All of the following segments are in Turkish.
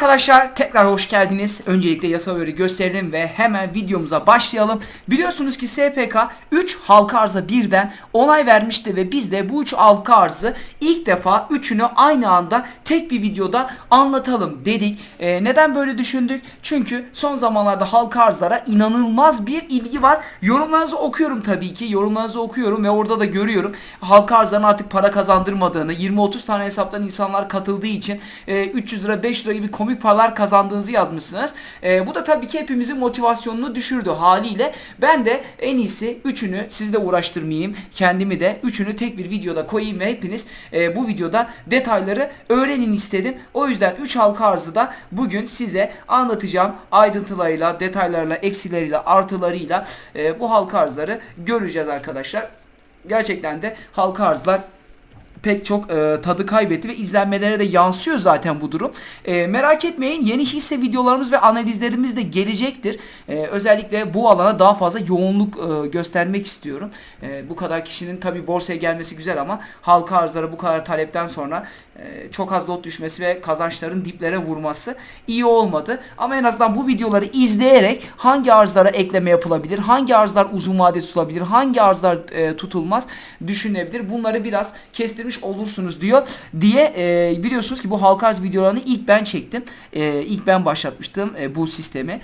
Arkadaşlar tekrar hoş geldiniz. Öncelikle yasa öğeri gösterelim ve hemen videomuza başlayalım. Biliyorsunuz ki SPK 3 halka arza birden onay vermişti ve biz de bu 3 halka arzı ilk defa üçünü aynı anda tek bir videoda anlatalım dedik. Ee, neden böyle düşündük? Çünkü son zamanlarda halka arzlara inanılmaz bir ilgi var. Yorumlarınızı okuyorum tabii ki. Yorumlarınızı okuyorum ve orada da görüyorum. Halka arzların artık para kazandırmadığını, 20-30 tane hesaptan insanlar katıldığı için e, 300 lira 5 lira gibi komik paralar kazandığınızı yazmışsınız. E, bu da tabii ki hepimizin motivasyonunu düşürdü haliyle. Ben de en iyisi üçünü sizle uğraştırmayayım. Kendimi de üçünü tek bir videoda koyayım ve hepiniz e, bu videoda detayları öğrenin istedim. O yüzden 3 halka arzı da bugün size anlatacağım. Ayrıntılarıyla, detaylarla, eksileriyle, artılarıyla e, bu halka arzları göreceğiz arkadaşlar. Gerçekten de halka arzlar pek çok e, tadı kaybetti ve izlenmelere de yansıyor zaten bu durum. E, merak etmeyin yeni hisse videolarımız ve analizlerimiz de gelecektir. E, özellikle bu alana daha fazla yoğunluk e, göstermek istiyorum. E, bu kadar kişinin tabi borsaya gelmesi güzel ama halka arzlara bu kadar talepten sonra çok az lot düşmesi ve kazançların diplere vurması iyi olmadı. Ama en azından bu videoları izleyerek hangi arzlara ekleme yapılabilir, hangi arzlar uzun vade tutulabilir, hangi arzlar e, tutulmaz düşünebilir. Bunları biraz kestirmiş olursunuz diyor diye e, biliyorsunuz ki bu halka arz videolarını ilk ben çektim. E, ilk ben başlatmıştım e, bu sistemi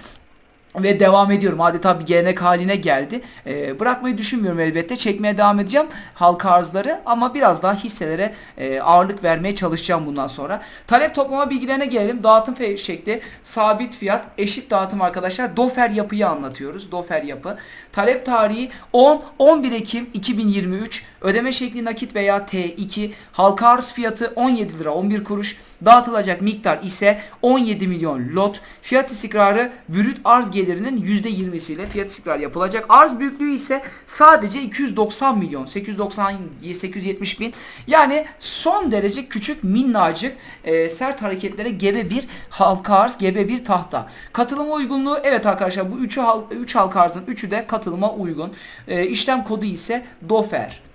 ve devam ediyorum. Adeta bir gelenek haline geldi. Ee, bırakmayı düşünmüyorum elbette. Çekmeye devam edeceğim halka arzları ama biraz daha hisselere e, ağırlık vermeye çalışacağım bundan sonra. Talep toplama bilgilerine gelelim. Dağıtım şekli sabit fiyat eşit dağıtım arkadaşlar. Dofer yapıyı anlatıyoruz. Dofer yapı. Talep tarihi 10 11 Ekim 2023. Ödeme şekli nakit veya T2. Halka arz fiyatı 17 lira 11 kuruş. Dağıtılacak miktar ise 17 milyon lot. Fiyat istikrarı brüt arz gelirinin %20'siyle fiyat istikrarı yapılacak. Arz büyüklüğü ise sadece 290 milyon 890 870 bin. Yani son derece küçük minnacık e, sert hareketlere gebe bir halka arz, gebe bir tahta. Katılıma uygunluğu evet arkadaşlar bu 3 hal, üç halka arzın 3'ü de katılıma uygun. E, işlem kodu ise DOFER.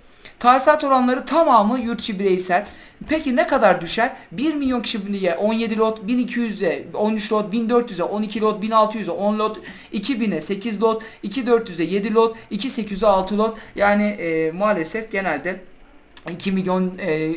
Tahsilat oranları tamamı yurt içi bireysel. Peki ne kadar düşer? 1 milyon kişi birliğe 17 lot, 1200'e 13 lot, 1400'e 12 lot, 1600'e 10 lot, 2000'e 8 lot, 2400'e 7 lot, 2800'e 6 lot. Yani e, maalesef genelde 2 milyon e,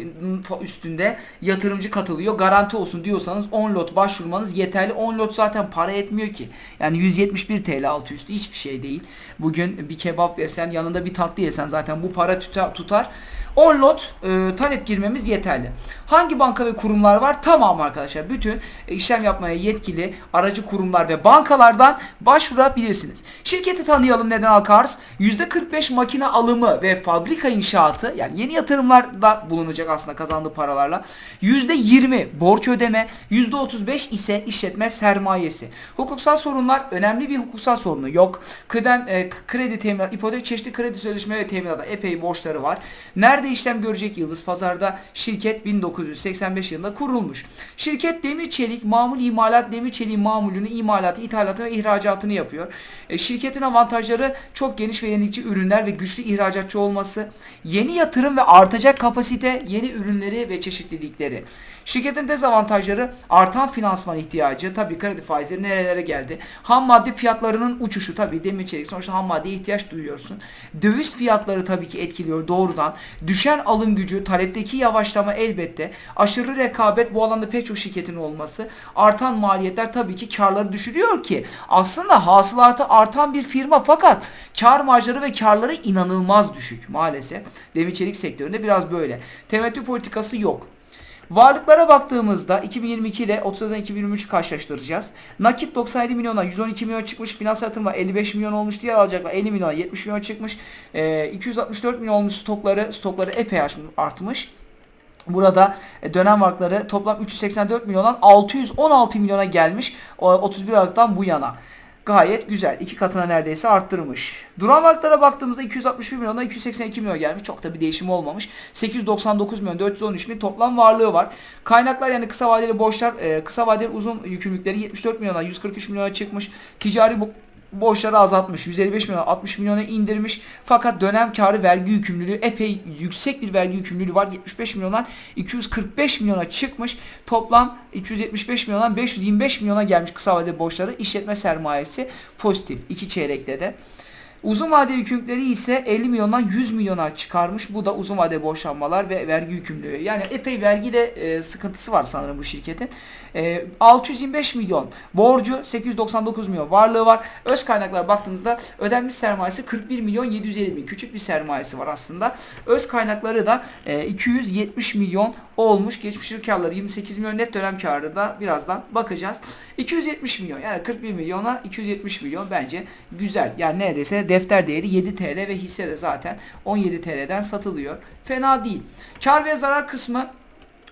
üstünde yatırımcı katılıyor. Garanti olsun diyorsanız 10 lot başvurmanız yeterli. 10 lot zaten para etmiyor ki. Yani 171 TL altı üstü hiçbir şey değil. Bugün bir kebap yesen yanında bir tatlı yesen zaten bu para tutar. tutar. 10 lot e, talep girmemiz yeterli. Hangi banka ve kurumlar var? Tamam arkadaşlar. Bütün işlem yapmaya yetkili aracı kurumlar ve bankalardan başvurabilirsiniz. Şirketi tanıyalım neden halka arz? %45 makine alımı ve fabrika inşaatı yani yeni yatırımlarda bulunacak aslında kazandığı paralarla. %20 borç ödeme, %35 ise işletme sermayesi. Hukuksal sorunlar önemli bir hukuksal sorunu yok. Kıdem, e, kredi teminat, ipotek çeşitli kredi sözleşme ve teminata epey borçları var. Nerede işlem görecek Yıldız Pazar'da şirket 1985 yılında kurulmuş. Şirket demir çelik mamul imalat demir çeliği mamulünü imalatı, ithalatı ve ihracatını yapıyor. E, şirketin avantajları çok geniş ve yenilikçi ürünler ve güçlü ihracatçı olması, yeni yatırım ve artacak kapasite, yeni ürünleri ve çeşitlilikleri. Şirketin dezavantajları artan finansman ihtiyacı, tabii kredi faizleri nerelere geldi. Ham madde fiyatlarının uçuşu tabii demir çelik sonuçta ham maddeye ihtiyaç duyuyorsun. Döviz fiyatları tabii ki etkiliyor doğrudan. Düşen alım gücü, talepteki yavaşlama elbette. Aşırı rekabet bu alanda pek çok şirketin olması. Artan maliyetler tabii ki karları düşürüyor ki aslında hasılatı artan bir firma fakat kar marjları ve karları inanılmaz düşük maalesef. Demir çelik sektöründe biraz böyle. Temettü politikası yok. Varlıklara baktığımızda 2022 ile 30 Haziran 2023 karşılaştıracağız. Nakit 97 milyona 112 milyon çıkmış. Finansal yatırımlar 55 milyon olmuş diye alacaklar. 50 milyona 70 milyon çıkmış. Ee, 264 milyon olmuş stokları. Stokları epey artmış. Burada e, dönem varlıkları toplam 384 milyondan 616 milyona gelmiş. 31 Aralık'tan bu yana. Gayet güzel. iki katına neredeyse arttırmış. Duran varlıklara baktığımızda 261 milyondan 282 milyon gelmiş. Çok da bir değişim olmamış. 899 milyon 413 bin toplam varlığı var. Kaynaklar yani kısa vadeli borçlar, e, kısa vadeli uzun yükümlülükleri 74 milyona 143 milyona çıkmış. Ticari borçları azaltmış. 155 milyon 60 milyona indirmiş. Fakat dönem karı vergi yükümlülüğü epey yüksek bir vergi yükümlülüğü var. 75 milyondan 245 milyona çıkmış. Toplam 275 milyondan 525 milyona gelmiş kısa vadeli borçları. İşletme sermayesi pozitif. 2 çeyrekte de. Uzun vadeli yükümlülükleri ise 50 milyondan 100 milyona çıkarmış. Bu da uzun vadeli borçlanmalar ve vergi yükümlülüğü. Yani epey vergiyle e, sıkıntısı var sanırım bu şirketin. E, 625 milyon borcu, 899 milyon varlığı var. Öz kaynaklara baktığınızda ödenmiş sermayesi 41 milyon 750 bin. Küçük bir sermayesi var aslında. Öz kaynakları da e, 270 milyon olmuş. Geçmiş yıl karları 28 milyon net dönem karı da birazdan bakacağız. 270 milyon yani 41 milyona 270 milyon bence güzel. Yani neredeyse defter değeri 7 TL ve hisse de zaten 17 TL'den satılıyor. Fena değil. Kar ve zarar kısmı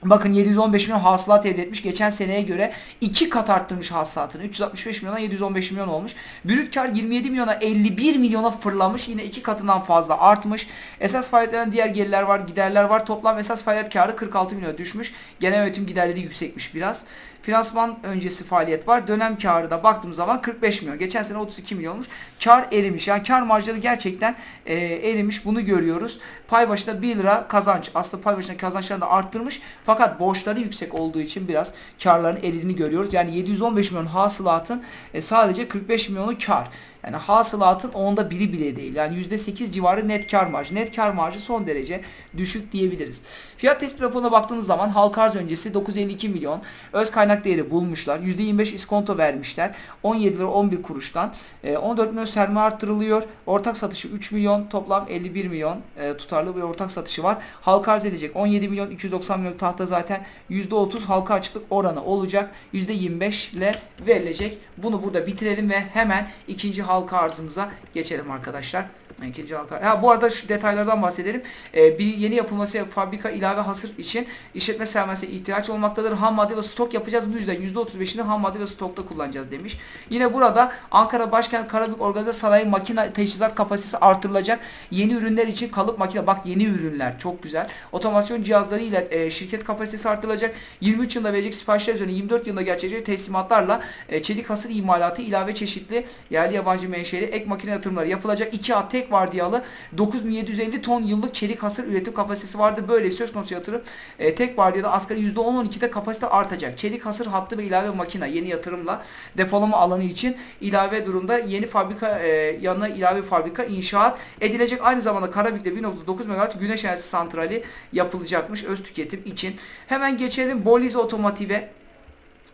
Bakın 715 milyon hasılat elde etmiş. Geçen seneye göre 2 kat arttırmış hasılatını. 365 milyona 715 milyon olmuş. Brüt kar 27 milyona 51 milyona fırlamış. Yine 2 katından fazla artmış. Esas faaliyetlerden diğer gelirler var, giderler var. Toplam esas faaliyet karı 46 milyona düşmüş. Genel yönetim giderleri yüksekmiş biraz. Finansman öncesi faaliyet var. Dönem karı da baktığımız zaman 45 milyon. Geçen sene 32 milyonmuş. Kar erimiş. Yani kar marjları gerçekten e, erimiş. Bunu görüyoruz. Pay başına 1 lira kazanç. Aslında pay başına kazançlarını da arttırmış. Fakat borçları yüksek olduğu için biraz karların eridiğini görüyoruz. Yani 715 milyon hasılatın e, sadece 45 milyonu kar. Yani hasılatın onda biri bile değil. Yani %8 civarı net kar marjı. Net kar marjı son derece düşük diyebiliriz. Fiyat tespit raporuna baktığımız zaman halka arz öncesi 952 milyon öz kaynak değeri bulmuşlar. %25 iskonto vermişler. 17 lira 11 kuruştan. 14 milyon sermaye arttırılıyor. Ortak satışı 3 milyon toplam 51 milyon e, tutarlı bir ortak satışı var. Halka arz edecek 17 milyon 290 milyon tahta zaten %30 halka açıklık oranı olacak. %25 ile verilecek. Bunu burada bitirelim ve hemen ikinci halka arzımıza geçelim arkadaşlar. İkinci halka. Ha bu arada şu detaylardan bahsedelim. Ee, bir yeni yapılması fabrika ilave hasır için işletme sermayesine ihtiyaç olmaktadır. Ham madde ve stok yapacağız. Bu yüzden %35'ini ham madde ve stokta kullanacağız demiş. Yine burada Ankara Başkent Karabük Organize Sanayi makine teçhizat kapasitesi artırılacak. Yeni ürünler için kalıp makine. Bak yeni ürünler çok güzel. Otomasyon cihazları ile e, şirket kapasitesi artırılacak. 23 yılında verecek siparişler üzerine 24 yılında gerçekleşecek teslimatlarla e, çelik hasır imalatı ilave çeşitli yerli yabancı menşeli ek makine yatırımları yapılacak. 2 A tek vardiyalı 9750 ton yıllık çelik hasır üretim kapasitesi vardı. Böyle söz konusu yatırım e, tek vardiyada asgari %10-12'de kapasite artacak. Çelik hasır hattı ve ilave makine yeni yatırımla depolama alanı için ilave durumda yeni fabrika e, yanına ilave fabrika inşaat edilecek. Aynı zamanda Karabük'te 1.9 MW güneş enerjisi santrali yapılacakmış öz tüketim için. Hemen geçelim Bolize Otomotiv'e.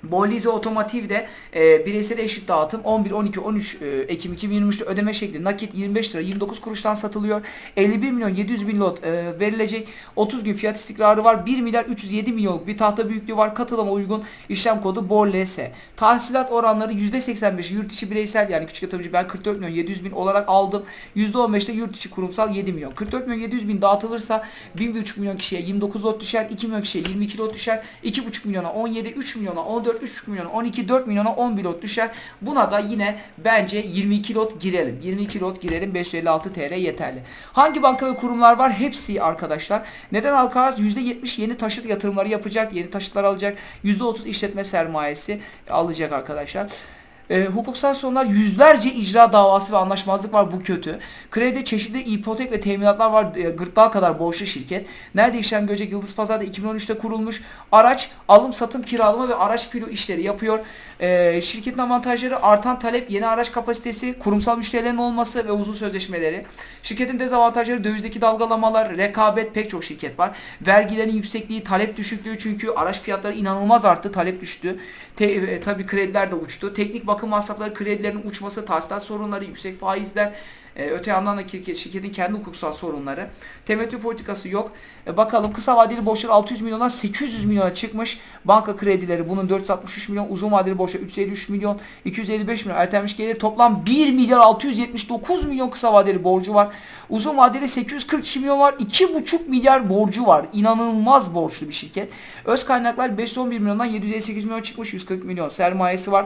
Bolize Otomotiv de e, bireysel eşit dağıtım 11, 12, 13 e, Ekim 2023'te ödeme şekli nakit 25 lira 29 kuruştan satılıyor. 51 milyon 700 bin lot e, verilecek. 30 gün fiyat istikrarı var. 1 milyar 307 milyonluk bir tahta büyüklüğü var. Katılıma uygun işlem kodu BOLS. Tahsilat oranları %85 yurt içi bireysel yani küçük yatırımcı ben 44 milyon 700 bin olarak aldım. %15'te yurt içi kurumsal 7 milyon. 44 milyon 700 bin dağıtılırsa 1,5 milyon kişiye 29 lot düşer. 2 milyon kişiye 22 lot düşer. 2,5 milyona 17, 3 milyona 14 4 3 milyon 12 4 milyona 11 lot düşer. Buna da yine bence 22 lot girelim. 22 lot girelim 556 TL yeterli. Hangi banka ve kurumlar var? Hepsi arkadaşlar. Neden halka arz? %70 yeni taşıt yatırımları yapacak. Yeni taşıtlar alacak. %30 işletme sermayesi alacak arkadaşlar. E, hukuksal sorunlar yüzlerce icra davası ve anlaşmazlık var bu kötü. Kredi çeşitli ipotek ve teminatlar var e, gırtlağa kadar borçlu şirket. Nerede işlem görecek Yıldız Pazar'da 2013'te kurulmuş. Araç alım satım kiralama ve araç filo işleri yapıyor. E, şirketin avantajları artan talep, yeni araç kapasitesi, kurumsal müşterilerin olması ve uzun sözleşmeleri. Şirketin dezavantajları dövizdeki dalgalamalar, rekabet pek çok şirket var. Vergilerin yüksekliği, talep düşüklüğü çünkü araç fiyatları inanılmaz arttı, talep düştü. Te, e, tabii krediler de uçtu. Teknik bakım bakım masrafları, kredilerin uçması, tahsilat sorunları, yüksek faizler, e, öte yandan da şirketin kendi hukuksal sorunları. Temettü politikası yok. E, bakalım kısa vadeli borçlar 600 milyondan 800 milyona çıkmış. Banka kredileri bunun 463 milyon, uzun vadeli borçlar 353 milyon, 255 milyon ertelmiş gelir. Toplam 1 milyar 679 milyon kısa vadeli borcu var. Uzun vadeli 842 milyon var. 2,5 milyar borcu var. İnanılmaz borçlu bir şirket. Öz kaynaklar 511 milyondan 758 milyon çıkmış. 140 milyon sermayesi var.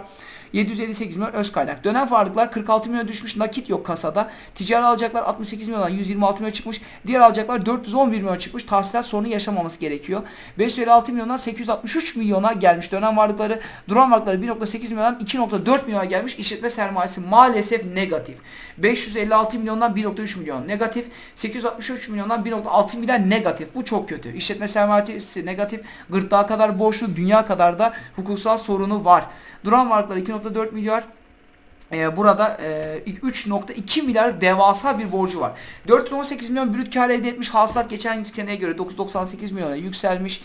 758 milyon öz kaynak. Dönem varlıklar 46 milyon düşmüş. Nakit yok kasada. Ticari alacaklar 68 milyondan 126 milyon çıkmış. Diğer alacaklar 411 milyon çıkmış. Tahsilat sorunu yaşamaması gerekiyor. 556 milyondan 863 milyona gelmiş dönem varlıkları. Duran varlıkları 1.8 milyondan 2.4 milyona gelmiş. İşletme sermayesi maalesef negatif. 556 milyondan 1.3 milyon negatif. 863 milyondan 1.6 milyar negatif. Bu çok kötü. İşletme sermayesi negatif. Gırtlağa kadar borçlu. Dünya kadar da hukuksal sorunu var. Duran varlıkları 2.4 milyar. Ee, burada e, 3.2 milyar devasa bir borcu var. 418 milyon brüt kar elde etmiş. Hasılat geçen seneye göre 998 milyona yükselmiş.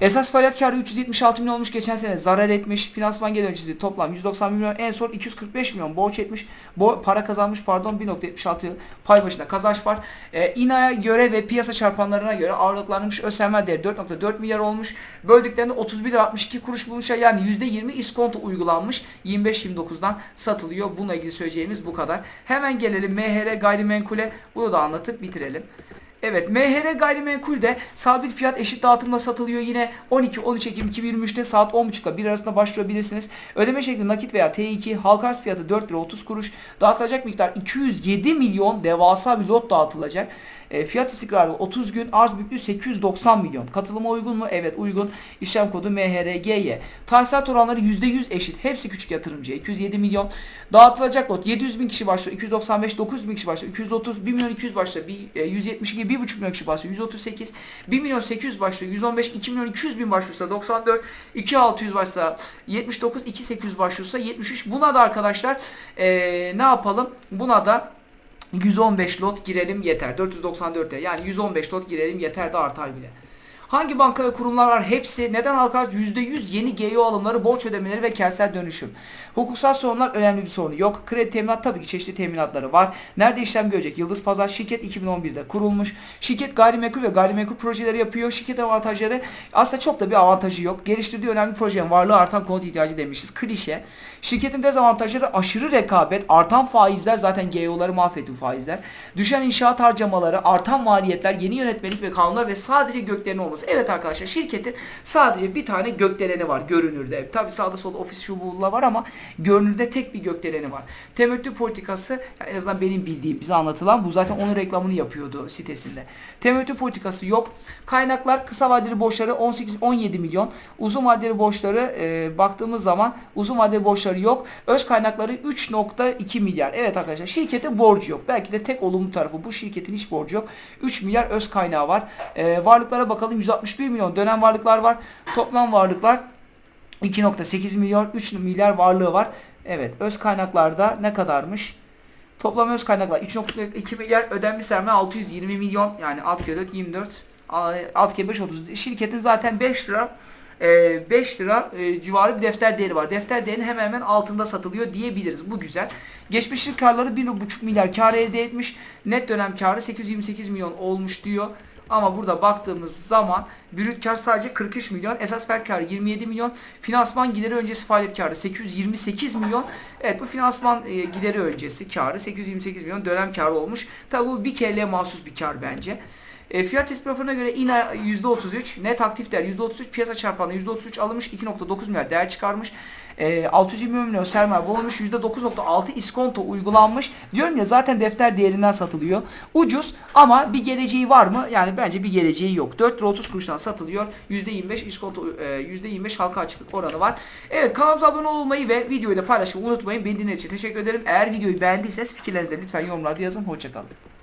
Esas faaliyet karı 376 milyon olmuş geçen sene zarar etmiş. Finansman geri öncesi toplam 190 milyon en son 245 milyon borç etmiş. Bo para kazanmış pardon 1.76 pay başına kazanç var. Ee, İNA'ya göre ve piyasa çarpanlarına göre ağırlıklanmış ösemel değeri 4.4 milyar olmuş. Böldüklerinde 31.62 kuruş bulmuşlar yani %20 iskonto uygulanmış. 25.29'dan satılıyor. Bununla ilgili söyleyeceğimiz bu kadar. Hemen gelelim MHR gayrimenkule. Bunu da anlatıp bitirelim. Evet MHR gayrimenkul de sabit fiyat eşit dağıtımla satılıyor yine 12-13 Ekim 2023'te saat 10.30 ile 1 arasında başvurabilirsiniz. Ödeme şekli nakit veya T2 halka arz fiyatı 4 lira 30 kuruş dağıtılacak miktar 207 milyon devasa bir lot dağıtılacak. E, fiyat istikrarı 30 gün arz büyüklüğü 890 milyon. Katılıma uygun mu? Evet uygun. İşlem kodu MHRGY. Tahsilat oranları %100 eşit. Hepsi küçük yatırımcı. 207 milyon. Dağıtılacak lot 700 bin kişi başlıyor. 295 900 bin kişi başlıyor. 230 1 milyon 200 başlıyor. Bir, e, 172 1,5 milyon kişi başlıyor. 138 1 milyon 800 başlıyor. 115 2 milyon 200 bin başlıyorsa 94 2 600 başsa 79 2 800 başlıyorsa 73. Buna da arkadaşlar e, ne yapalım? Buna da 115 lot girelim yeter. 494'e yani 115 lot girelim yeter de artar bile. Hangi banka ve kurumlar var? Hepsi. Neden arz? %100 yeni GEO alımları, borç ödemeleri ve kentsel dönüşüm. Hukuksal sorunlar önemli bir sorunu yok. Kredi teminat tabii ki çeşitli teminatları var. Nerede işlem görecek? Yıldız Pazar şirket 2011'de kurulmuş. Şirket gayrimenkul ve gayrimenkul projeleri yapıyor. Şirket avantajları aslında çok da bir avantajı yok. Geliştirdiği önemli projenin varlığı artan konut ihtiyacı demişiz. Klişe. Şirketin dezavantajları aşırı rekabet, artan faizler zaten GEO'ları mahvetti faizler. Düşen inşaat harcamaları, artan maliyetler, yeni yönetmelik ve kanunlar ve sadece göklerin olması. Evet arkadaşlar şirketin sadece bir tane gökdeleni var görünürde. Tabi sağda solda ofis şu buğla var ama görünürde tek bir gökdeleni var. Temettü politikası yani en azından benim bildiğim bize anlatılan bu zaten onun reklamını yapıyordu sitesinde. Temettü politikası yok. Kaynaklar kısa vadeli borçları 18 17 milyon. Uzun vadeli borçları e, baktığımız zaman uzun vadeli borçları yok. Öz kaynakları 3.2 milyar. Evet arkadaşlar şirketin borcu yok. Belki de tek olumlu tarafı bu şirketin hiç borcu yok. 3 milyar öz kaynağı var. E, varlıklara bakalım 161 milyon dönem varlıklar var. Toplam varlıklar 2.8 milyon 3 milyar varlığı var. Evet öz kaynaklarda ne kadarmış? Toplam öz kaynaklar 3.2 milyar ödenmiş sermaye 620 milyon yani alt 4 24 alt kere 5 30 şirketin zaten 5 lira 5 lira e, civarı bir defter değeri var. Defter değerinin hemen hemen altında satılıyor diyebiliriz. Bu güzel. Geçmiş yıl karları 1.5 milyar kar elde etmiş. Net dönem karı 828 milyon olmuş diyor. Ama burada baktığımız zaman brüt kar sadece 43 milyon, esas fiyat karı 27 milyon, finansman gideri öncesi faaliyet karı 828 milyon. Evet bu finansman e, gideri öncesi karı 828 milyon dönem karı olmuş. Tabi bu bir kereye mahsus bir kar bence. E, fiyat raporuna göre İNA %33, net aktif değer %33, piyasa çarpanı %33 alınmış, 2.9 milyar değer çıkarmış. E, 620 milyon sermaye bulunmuş, %9.6 iskonto uygulanmış. Diyorum ya zaten defter değerinden satılıyor. Ucuz ama bir geleceği var mı? Yani bence bir geleceği yok. 4 lira 30 kuruştan satılıyor. %25 iskonto, e, %25 halka açıklık oranı var. Evet kanalımıza abone olmayı ve videoyu da paylaşmayı unutmayın. Beni dinlediğiniz için teşekkür ederim. Eğer videoyu beğendiyseniz fikirlerinizi lütfen yorumlarda yazın. Hoşçakalın.